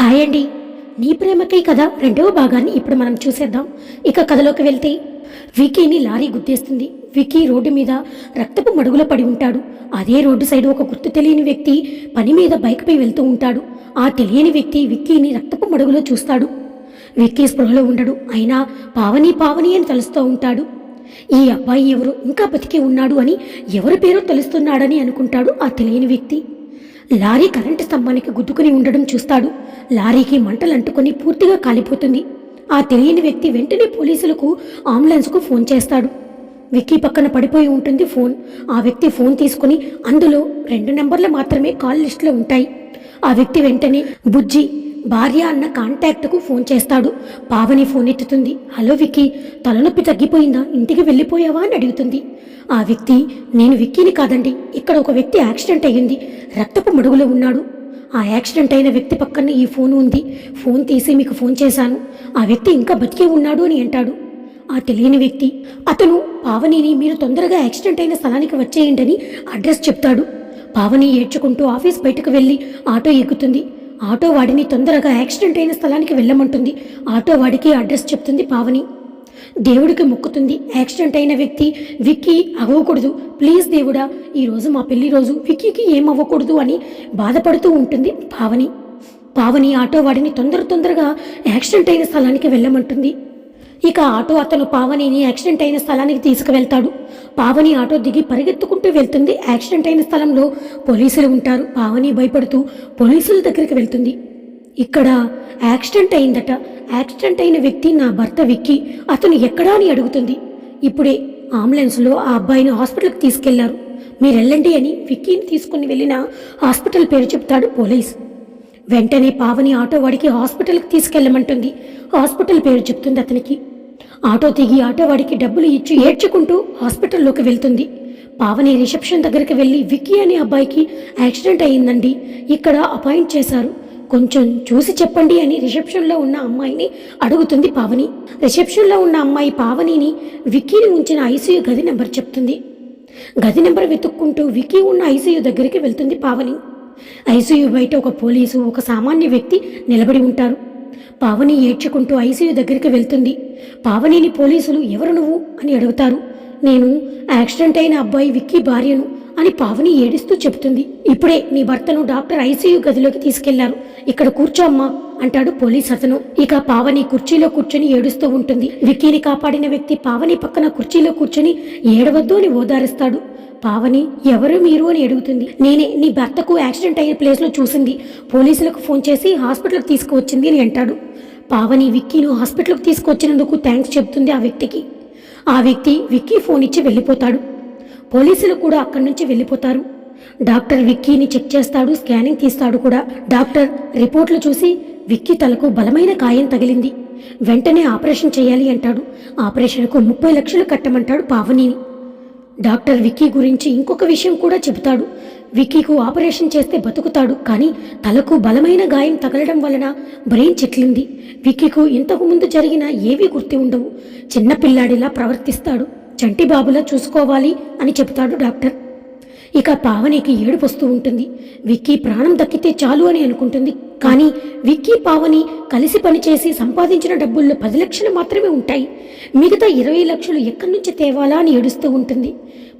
Hi అండి. నీ ప్రేమకై కథ రెండవ భాగాన్ని ఇప్పుడు మనం చూసేద్దాం. ఇక కథలోకి వెళ్తే వికీని లారీ గుద్దేస్తుంది. వికీ రోడ్డు మీద రక్తపు మడుగులో పడి ఉంటాడు. అదే రోడ్డు సైడ్ ఒక గుర్తు తెలియని వ్యక్తి పని మీద బైక్పై వెళ్తూ ఉంటాడు. ఆ తెలియని వ్యక్తి విక్కీని రక్తపు మడుగులో చూస్తాడు. విక్కీ స్పృహలో ఉండడు. అయినా పావని పావని అని తలుస్తూ ఉంటాడు. ఈ అబ్బాయి ఎవరు? ఇంకా బతికి ఉన్నాడు అని ఎవరి పేరో తెలుస్తున్నాడని అనుకుంటాడు ఆ తెలియని వ్యక్తి. లారీ కరెంటు స్తంభానికి గుద్దుకుని ఉండడం చూస్తాడు. లారీకి మంటలు అంటుకొని పూర్తిగా కాలిపోతుంది. ఆ తెలియని వ్యక్తి వెంటనే పోలీసులకు అంబులెన్స్కు ఫోన్ చేస్తాడు. విక్కీ పక్కన పడిపోయి ఉంటుంది ఫోన్. ఆ వ్యక్తి ఫోన్ తీసుకుని అందులో రెండు నెంబర్లు మాత్రమే కాల్ లిస్టులో ఉంటాయి. ఆ వ్యక్తి వెంటనే బుజ్జి భార్య అన్న కాంటాక్ట్కు ఫోన్ చేస్తాడు. పావని ఫోన్ ఎత్తుతుంది. హలో విక్కీ తలనొప్పి తగ్గిపోయిందా? ఇంటికి వెళ్ళిపోయావా? అని అడుగుతుంది. ఆ వ్యక్తి నేను విక్కీని కాదండి. ఇక్కడ ఒక వ్యక్తి యాక్సిడెంట్ అయ్యింది. రక్తపు మడుగులో ఉన్నాడు. ఆ యాక్సిడెంట్ అయిన వ్యక్తి పక్కన ఈ ఫోన్ ఉంది. ఫోన్ తీసి మీకు ఫోన్ చేశాను. ఆ వ్యక్తి ఇంకా బతికే ఉన్నాడు అని అంటాడు. ఆ తెలియని వ్యక్తి అతను పావనిని మీరు తొందరగా యాక్సిడెంట్ అయిన స్థలానికి వచ్చేయండి అని అడ్రస్ చెప్తాడు. పావని ఏడ్చుకుంటూ ఆఫీస్ బయటకు వెళ్ళి ఆటో ఎక్కుతుంది. ఆటో వాడిని తొందరగా యాక్సిడెంట్ అయిన స్థలానికి వెళ్ళమంటుంది. ఆటో వాడికి అడ్రస్ చెప్తుంది పావని. దేవుడికి మొక్కుతుంది యాక్సిడెంట్ అయిన వ్యక్తి విక్కీ అవ్వకూడదు. ప్లీజ్ దేవుడా ఈరోజు మా పెళ్ళి రోజు విక్కీకి ఏమవ్వకూడదు అని బాధపడుతూ ఉంటుంది పావని. పావని ఆటో వాడిని తొందర తొందరగా యాక్సిడెంట్ అయిన స్థలానికి వెళ్ళమంటుంది. ఇక ఆటో అతను పావనిని యాక్సిడెంట్ అయిన స్థలానికి తీసుకువెళ్తాడు. పావని ఆటో దిగి పరిగెత్తుకుంటూ వెళ్తుంది. యాక్సిడెంట్ అయిన స్థలంలో పోలీసులు ఉంటారు. పావని భయపడుతూ పోలీసుల దగ్గరికి వెళ్తుంది. ఇక్కడ యాక్సిడెంట్ అయిందట. యాక్సిడెంట్ అయిన వ్యక్తి నా భర్త విక్కి. అతను ఎక్కడా అని అడుగుతుంది. ఇప్పుడే అంబులెన్స్లో ఆ అబ్బాయిని హాస్పిటల్కి తీసుకెళ్ళారు. మీరు వెళ్ళండి అని విక్కీని తీసుకుని వెళ్ళిన హాస్పిటల్ పేరు చెప్తాడు పోలీస్. వెంటనే పావని ఆటో వాడికి హాస్పిటల్కి తీసుకెళ్ళమంటుంది. హాస్పిటల్ పేరు చెప్తుంది అతనికి. ఆటో దిగి ఆటో వాడికి డబ్బులు ఇచ్చి ఏడ్చుకుంటూ హాస్పిటల్లోకి వెళ్తుంది. పావని రిసెప్షన్ దగ్గరికి వెళ్ళి విక్కీ అనే అబ్బాయికి యాక్సిడెంట్ అయ్యిందండి. ఇక్కడ అపాయింట్ చేశారు. కొంచెం చూసి చెప్పండి అని రిసెప్షన్లో ఉన్న అమ్మాయిని అడుగుతుంది పావని. రిసెప్షన్లో ఉన్న అమ్మాయి పావనిని విక్కీని ఉంచిన ఐసీయూ గది నెంబర్ చెప్తుంది. గది నెంబర్ వెతుక్కుంటూ విక్కీ ఉన్న ఐసీయూ దగ్గరికి వెళ్తుంది పావని. ఐసీయూ బయట ఒక పోలీసు ఒక సామాన్య వ్యక్తి నిలబడి ఉంటారు. పావని ఏడ్చుకుంటూ ఐసీయూ దగ్గరికి వెళ్తుంది. పావనిని పోలీసులు ఎవరు నువ్వు? అని అడుగుతారు. నేను యాక్సిడెంట్ అయిన అబ్బాయి విక్కీ భార్యను అని పావని ఏడుస్తూ చెబుతుంది. ఇప్పుడే నీ భర్తను డాక్టర్ ఐసీయూ గదిలోకి తీసుకెళ్ళారు. ఇక్కడ కూర్చోమ్మా అంటాడు పోలీస్ అతను. ఇక పావని కుర్చీలో కూర్చొని ఏడుస్తూ ఉంటుంది. విక్కీని కాపాడిన వ్యక్తి పావని పక్కన కుర్చీలో కూర్చొని ఏడవద్దు అని ఓదారుస్తాడు. పావని ఎవరు మీరు అని అడుగుతుంది. నేనే నీ భర్తకు యాక్సిడెంట్ అయిన ప్లేస్లో చూసింది. పోలీసులకు ఫోన్ చేసి హాస్పిటల్కి తీసుకువచ్చింది అని అంటాడు. పావని విక్కీను హాస్పిటల్కి తీసుకొచ్చినందుకు థ్యాంక్స్ చెబుతుంది ఆ వ్యక్తికి. ఆ వ్యక్తి విక్కీ ఫోన్ ఇచ్చి వెళ్ళిపోతాడు. పోలీసులు కూడా అక్కడి నుంచి వెళ్ళిపోతారు. డాక్టర్ విక్కీని చెక్ చేస్తాడు స్కానింగ్ తీస్తాడు కూడా. డాక్టర్ రిపోర్ట్లు చూసి విక్కీ తలకు బలమైన గాయం తగిలింది. వెంటనే ఆపరేషన్ చేయాలి అంటాడు. ఆపరేషన్కు ముప్పై లక్షలు కట్టమంటాడు పావనిని. డాక్టర్ విక్కీ గురించి ఇంకొక విషయం కూడా చెబుతాడు. విక్కీకు ఆపరేషన్ చేస్తే బతుకుతాడు కానీ తలకు బలమైన గాయం తగలడం వలన బ్రెయిన్ చిట్లింది. విక్కీకు ఇంతకు ముందు జరిగిన ఏవీ గుర్తు ఉండవు. చిన్న పిల్లాడిలా ప్రవర్తిస్తాడు. చంటి బాబులా చూసుకోవాలి అని చెబుతాడు డాక్టర్. ఇక పావనికి ఏడుపు వస్తూ ఉంటుంది. విక్కీ ప్రాణం దక్కితే చాలు అని అనుకుంటుంది. కానీ విక్కీ పావని కలిసి పనిచేసి సంపాదించిన డబ్బుల్లో పది లక్షలు మాత్రమే ఉంటాయి. మిగతా ఇరవై లక్షలు ఎక్కడి నుంచి తేవాలా అని ఏడుస్తూ ఉంటుంది.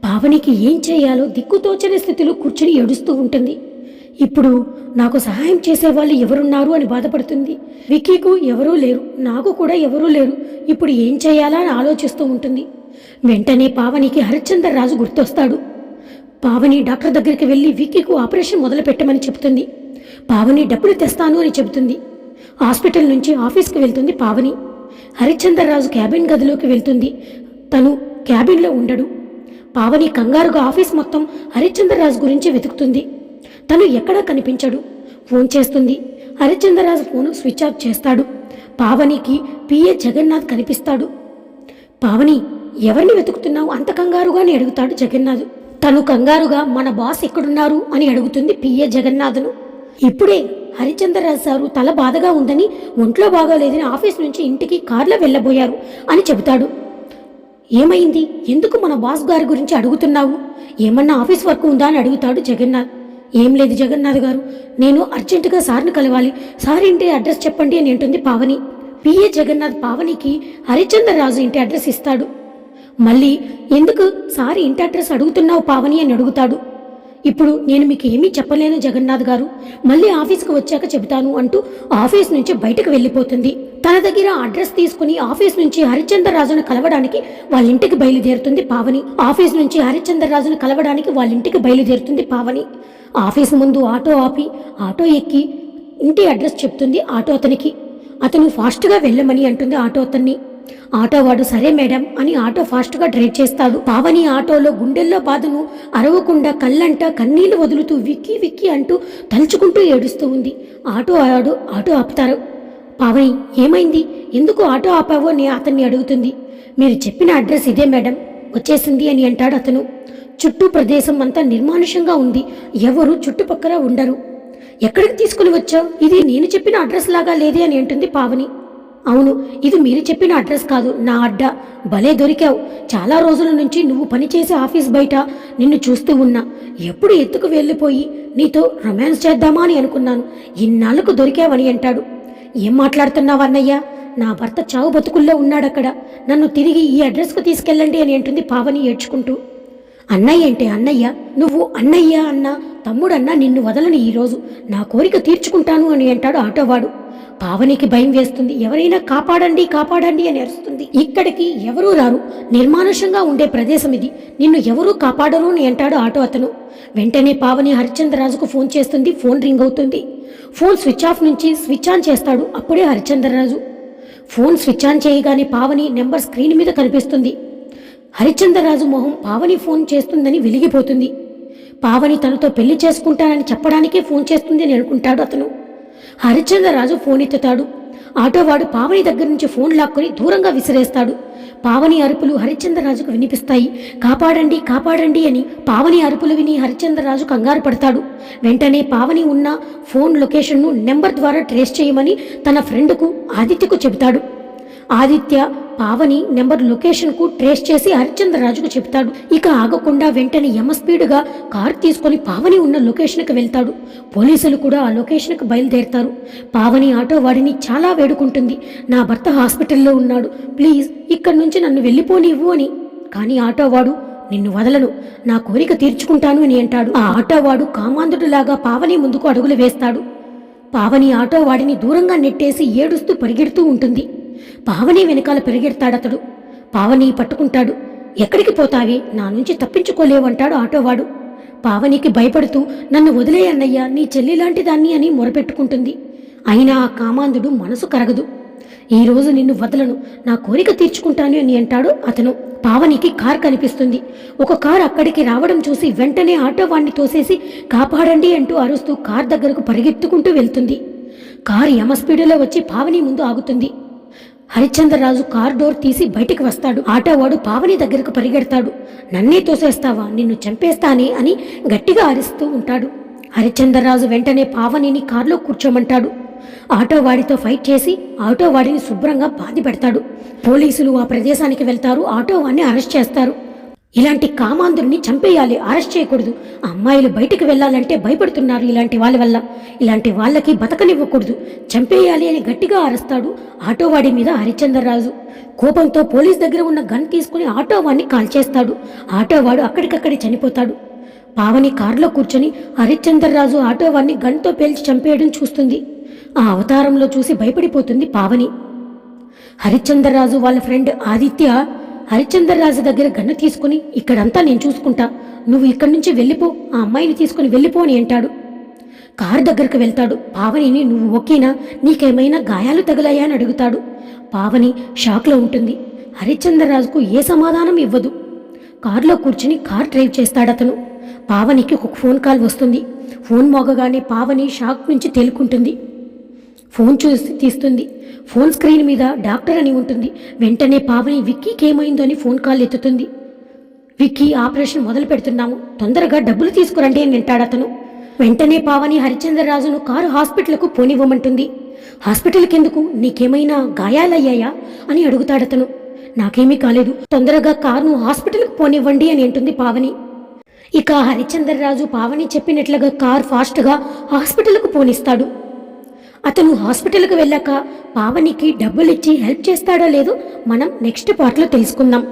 పావనికి ఏం చేయాలో దిక్కుతోచని స్థితిలో కూర్చుని ఏడుస్తూ ఉంటుంది. ఇప్పుడు నాకు సహాయం చేసేవాళ్ళు ఎవరున్నారు అని బాధపడుతుంది. విక్కీకు ఎవరూ లేరు. నాకు కూడా ఎవరూ లేరు. ఇప్పుడు ఏం చేయాలా అని ఆలోచిస్తూ ఉంటుంది. వెంటనే పావనికి హరిశ్చంద్ర రాజు గుర్తొస్తాడు. పావని డాక్టర్ దగ్గరికి వెళ్ళి విక్కీకు ఆపరేషన్ మొదలు పెట్టమని చెబుతుంది. పావని డబ్బులు తెస్తాను అని చెబుతుంది. హాస్పిటల్ నుంచి ఆఫీస్కి వెళ్తుంది పావని. హరిశ్చంద్రరాజు క్యాబిన్ గదిలోకి వెళ్తుంది. తను క్యాబిన్లో ఉండడు. పావని కంగారుగా ఆఫీస్ మొత్తం హరిశ్చంద్రరాజు గురించి వెతుకుతుంది. తను ఎక్కడా కనిపించడు. ఫోన్ చేస్తుంది. హరిశ్చంద్రరాజు ఫోను స్విచ్ ఆఫ్ చేస్తాడు. పావనికి పిఏ జగన్నాథ్ కనిపిస్తాడు. పావని ఎవరిని వెతుకుతున్నావు? అంత కంగారుగానే అడుగుతాడు జగన్నాథ్. తను కంగారుగా మన బాస్ ఎక్కడున్నారు? అని అడుగుతుంది పిఏ జగన్నాథ్ను ఇప్పుడే హరిచంద్రరాజు సారు తల బాధగా ఉందని ఒంట్లో బాగాలేదని ఆఫీస్ నుంచి ఇంటికి కార్లో వెళ్ళబోయారు అని చెబుతాడు. ఏమైంది? ఎందుకు మన బాస్ గారి గురించి అడుగుతున్నావు? ఏమన్నా ఆఫీస్ వర్క్ ఉందా? అని అడుగుతాడు జగన్నాథ్. ఏం లేదు జగన్నాథ్ గారు నేను అర్జెంటుగా సార్ని కలవాలి. సార్ ఇంటి అడ్రస్ చెప్పండి అని అంటుంది పావని. పిఏ జగన్నాథ్ పావనికి హరిచందర్ రాజు ఇంటి అడ్రస్ ఇస్తాడు. మళ్ళీ ఎందుకు సారి ఇంటి అడ్రస్ అడుగుతున్నావు పావని అని అడుగుతాడు. ఇప్పుడు నేను మీకు ఏమీ చెప్పలేను జగన్నాథ్ గారు. మళ్ళీ ఆఫీస్కి వచ్చాక చెబుతాను అంటూ ఆఫీస్ నుంచి బయటకు వెళ్ళిపోతుంది. తన దగ్గర అడ్రస్ తీసుకుని ఆఫీస్ నుంచి హరిచంద్ర రాజును కలవడానికి వాళ్ళ ఇంటికి బయలుదేరుతుంది పావని. ఆఫీస్ నుంచి హరిచంద్ర రాజును కలవడానికి వాళ్ళ ఇంటికి బయలుదేరుతుంది పావని. ఆఫీస్ ముందు ఆటో ఆపి ఆటో ఎక్కి ఇంటి అడ్రస్ చెప్తుంది ఆటో అతనికి. అతను ఫాస్ట్గా వెళ్ళమని అంటుంది ఆటో అతన్ని. ఆటోవాడు సరే మేడం అని ఆటో ఫాస్ట్గా డ్రైవ్ చేస్తాడు. పావని ఆటోలో గుండెల్లో బాధను అరవకుండా కళ్ళంట కన్నీళ్ళు వదులుతూ విక్కి విక్కి అంటూ తలుచుకుంటూ ఏడుస్తూ ఉంది. ఆటో ఆడు ఆటో ఆపుతారు. పావని ఏమైంది? ఎందుకు ఆటో ఆపావో అని అతన్ని అడుగుతుంది. మీరు చెప్పిన అడ్రస్ ఇదే మేడం. వచ్చేసింది అని అంటాడు అతను. చుట్టూ ప్రదేశం అంతా నిర్మానుషంగా ఉంది. ఎవరు చుట్టుపక్కల ఉండరు. ఎక్కడికి తీసుకుని వచ్చావు? ఇది నేను చెప్పిన అడ్రస్ లాగా లేదే అని అంటుంది పావని. అవును ఇది మీరు చెప్పిన అడ్రస్ కాదు నా అడ్డా. భలే దొరికావు. చాలా రోజుల నుంచి నువ్వు పనిచేసే ఆఫీస్ బయట నిన్ను చూస్తూ ఉన్నా. ఎప్పుడు ఎత్తుకు వెళ్ళిపోయి నీతో రొమాన్స్ చేద్దామా అని అనుకున్నాను. ఇన్నాళ్ళకు దొరికావని అంటాడు. ఏం మాట్లాడుతున్నావు అన్నయ్య? నా భర్త చావు బతుకుల్లో ఉన్నాడక్కడ. నన్ను తిరిగి ఈ అడ్రస్కు తీసుకెళ్ళండి అని అంటుంది పావని ఏడ్చుకుంటూ. అన్నయ్య అంటే అన్నయ్య నువ్వు అన్నయ్య అన్న తమ్ముడన్నా నిన్ను వదలని ఈరోజు నా కోరిక తీర్చుకుంటాను అని అంటాడు ఆటోవాడు. పావనికి భయం వేస్తుంది. ఎవరైనా కాపాడండి కాపాడండి అని అరుస్తుంది. ఇక్కడికి ఎవరూ రారు. నిర్మానుషంగా ఉండే ప్రదేశం ఇది. నిన్ను ఎవరూ కాపాడరు అని అంటాడు ఆటో అతను. వెంటనే పావని హరిచంద్రరాజుకు ఫోన్ చేస్తుంది. ఫోన్ రింగ్ అవుతుంది. ఫోన్ స్విచ్ ఆఫ్ నుంచి స్విచ్ ఆన్ చేస్తాడు. అప్పుడే హరిచంద్రరాజు. ఫోన్ స్విచ్ ఆన్ చేయగానే పావని నెంబర్ స్క్రీన్ మీద కనిపిస్తుంది. హరిచంద్రరాజు మొహం పావని ఫోన్ చేస్తుందని వెలిగిపోతుంది. పావని తనతో పెళ్ళి చేసుకుంటానని చెప్పడానికే ఫోన్ చేస్తుంది అని అనుకుంటాడు అతను. హరిచంద్రరాజు ఫోన్ ఎత్తుతాడు. ఆటోవాడు పావని దగ్గర నుంచి ఫోన్ లాక్కొని దూరంగా విసిరేస్తాడు. పావని అరుపులు హరిచంద్రరాజుకు వినిపిస్తాయి. కాపాడండి కాపాడండి అని పావని అరుపులు విని హరిచంద్రరాజు కంగారు పడతాడు. వెంటనే పావని ఉన్న ఫోన్ లొకేషన్ను నెంబర్ ద్వారా ట్రేస్ చేయమని తన ఫ్రెండ్కు ఆదిత్యకు చెబుతాడు. ఆదిత్య పావని నెంబర్ లొకేషన్కు ట్రేస్ చేసి హరిచంద్రరాజుకు చెప్తాడు ఇక ఆగకుండా వెంటనే యమ స్పీడుగా కార్ తీసుకొని పావని ఉన్న లొకేషన్కి వెళ్తాడు. పోలీసులు కూడా ఆ లొకేషన్కి బయలుదేరుతారు. పావని ఆటో వాడిని చాలా వేడుకుంటుంది. నా భర్త హాస్పిటల్లో ఉన్నాడు. ప్లీజ్ ఇక్కడి నుంచి నన్ను వెళ్ళిపోనివ్వు అని. కానీ ఆటోవాడు నిన్ను వదలను. నా కోరిక తీర్చుకుంటాను అని అంటాడు. ఆ ఆటోవాడు కామాంధుడిలాగా పావని ముందుకు అడుగులు వేస్తాడు. పావని ఆటోవాడిని దూరంగా నెట్టేసి ఏడుస్తూ పరిగెడుతూ ఉంటుంది. పావని వెనకాల పెరిగెడతాడతడు. పావని పట్టుకుంటాడు. ఎక్కడికి పోతావే? నా నుంచి తప్పించుకోలేవంటాడు ఆటోవాడు. పావనికి భయపడుతూ నన్ను వదిలేయన్నయ్యా నీ చెల్లి లాంటి దాన్ని అని మొరపెట్టుకుంటుంది. అయినా ఆ కామాంధుడు మనసు కరగదు. ఈరోజు నిన్ను వదలను. నా కోరిక తీర్చుకుంటాను అని అంటాడు అతను. పావనికి కార్ కనిపిస్తుంది. ఒక కార్ అక్కడికి రావడం చూసి వెంటనే ఆటో వాణ్ణి తోసేసి కాపాడండి అంటూ అరుస్తూ కార్ దగ్గరకు పరిగెత్తుకుంటూ వెళ్తుంది. కారు యమ స్పీడులో వచ్చి పావని ముందు ఆగుతుంది. హరిశ్చంద్రరాజు కార్ డోర్ తీసి బయటికి వస్తాడు. ఆటోవాడు పావని దగ్గరకు పరిగెడతాడు. నన్నే తోసేస్తావా? నిన్ను చంపేస్తానే అని గట్టిగా అరిస్తూ ఉంటాడు. హరిశ్చంద్రరాజు వెంటనే పావనిని కారులో కూర్చోమంటాడు. ఆటోవాడితో ఫైట్ చేసి ఆటోవాడిని శుభ్రంగా బాధి పెడతాడు. పోలీసులు ఆ ప్రదేశానికి వెళ్తారు. ఆటోవాడిని అరెస్ట్ చేస్తారు. ఇలాంటి కామాంధుడిని చంపేయాలి అరెస్ట్ చేయకూడదు. అమ్మాయిలు బయటికి వెళ్ళాలంటే భయపడుతున్నారు ఇలాంటి వాళ్ళ వల్ల. ఇలాంటి వాళ్ళకి బతకనివ్వకూడదు. చంపేయాలి అని గట్టిగా అరుస్తాడు ఆటోవాడి మీద హరిచంద్రరాజు. కోపంతో పోలీస్ దగ్గర ఉన్న గన్ తీసుకుని ఆటోవాడిని కాల్చేస్తాడు. ఆటోవాడు అక్కడికక్కడే చనిపోతాడు. పావని కారులో కూర్చొని హరిశ్చంద్రరాజు ఆటోవాడిని గన్తో పేల్చి చంపేయడం చూస్తుంది. ఆ అవతారంలో చూసి భయపడిపోతుంది పావని. హరిశ్చంద్రరాజు వాళ్ళ ఫ్రెండ్ ఆదిత్య హరిశ్చంద్రరాజు దగ్గర గన్ను తీసుకుని ఇక్కడంతా నేను చూసుకుంటా. నువ్వు ఇక్కడి నుంచి వెళ్ళిపో ఆ అమ్మాయిని తీసుకుని వెళ్ళిపో అని అంటాడు. కారు దగ్గరకు వెళ్తాడు. పావనిని నువ్వు ఓకేనా? నీకేమైనా గాయాలు తగిలాయా? అని అడుగుతాడు. పావని షాక్లో ఉంటుంది. హరిశ్చంద్రరాజుకు ఏ సమాధానం ఇవ్వదు. కారులో కూర్చుని కార్ డ్రైవ్ చేస్తాడతను. పావనికి ఒక ఫోన్ కాల్ వస్తుంది. ఫోన్ మోగగానే పావని షాక్ నుంచి తేలుకుంటుంది. ఫోన్ చూసి తీస్తుంది. ఫోన్ స్క్రీన్ మీద డాక్టర్ అని ఉంటుంది. వెంటనే పావని విక్కీకి ఏమైందో అని ఫోన్ కాల్ ఎత్తుతుంది. విక్కీ ఆపరేషన్ మొదలు పెడుతున్నాము. తొందరగా డబ్బులు తీసుకురండి అని వింటాడు అతను. వెంటనే పావని హరిచంద్రరాజును కారు హాస్పిటల్కు పోనివ్వమంటుంది. హాస్పిటల్కి ఎందుకు? నీకేమైనా గాయాలయ్యాయా? అని అడుగుతాడతను నాకేమీ కాలేదు. తొందరగా కారును హాస్పిటల్కి పోనివ్వండి అని అంటుంది పావని. ఇక హరిచంద్రరాజు పావని చెప్పినట్లుగా కార్ ఫాస్ట్గా హాస్పిటల్కు పోనిస్తాడు. అతను హాస్పిటల్కి వెళ్ళాక పావనికి డబ్బులిచ్చి హెల్ప్ చేస్తాడో లేదో మనం నెక్స్ట్ పార్ట్లో తెలుసుకుందాం.